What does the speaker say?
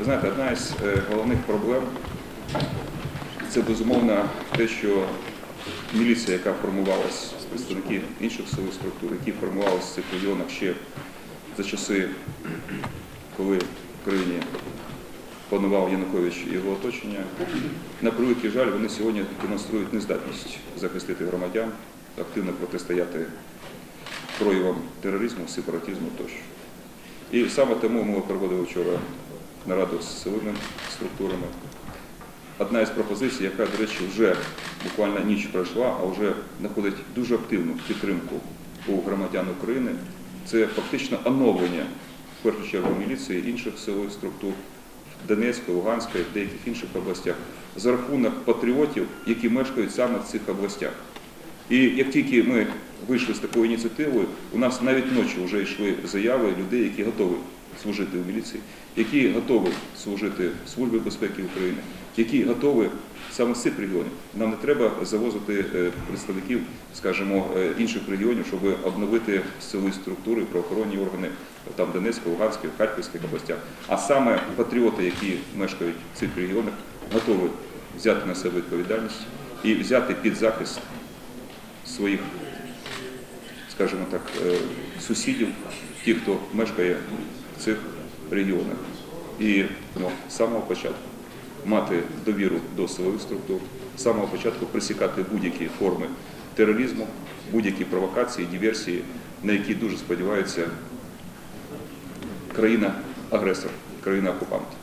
Ви знаєте, одна із е, головних проблем це безумовно те, що міліція, яка формувалась з представників інших силових структур, які формувалися в цих регіонах ще за часи, коли в країні панував Янукович і його оточення, на превеликий жаль, вони сьогодні демонструють нездатність захистити громадян, активно протистояти проявам тероризму, сепаратизму тощо. І саме тому ми проводили вчора нараду з силовими структурами. Одна із пропозицій, яка, до речі, вже буквально ніч пройшла, а вже знаходить дуже активну підтримку у громадян України, це фактично оновлення, в першу чергу, міліції інших силових структур в Донецькій, Луганській, в деяких інших областях, за рахунок патріотів, які мешкають саме в цих областях. І як тільки ми вийшли з такою ініціативою, у нас навіть ночі вже йшли заяви людей, які готові служити в міліції, які готові служити в Службі безпеки України, які готові саме з цих регіонів. Нам не треба завозити е, представників, скажімо, е, інших регіонів, щоб обновити силові структури, правоохоронні органи там Донецької, Луганської, Харківських областях. А саме патріоти, які мешкають в цих регіонах, готові взяти на себе відповідальність і взяти під захист своїх, скажімо так, е, сусідів, ті, хто мешкає цих регіонах. І ну, з самого початку мати довіру до силових структур, з самого початку присікати будь-які форми тероризму, будь-які провокації, диверсії, на які дуже сподівається країна-агресор, країна-окупант.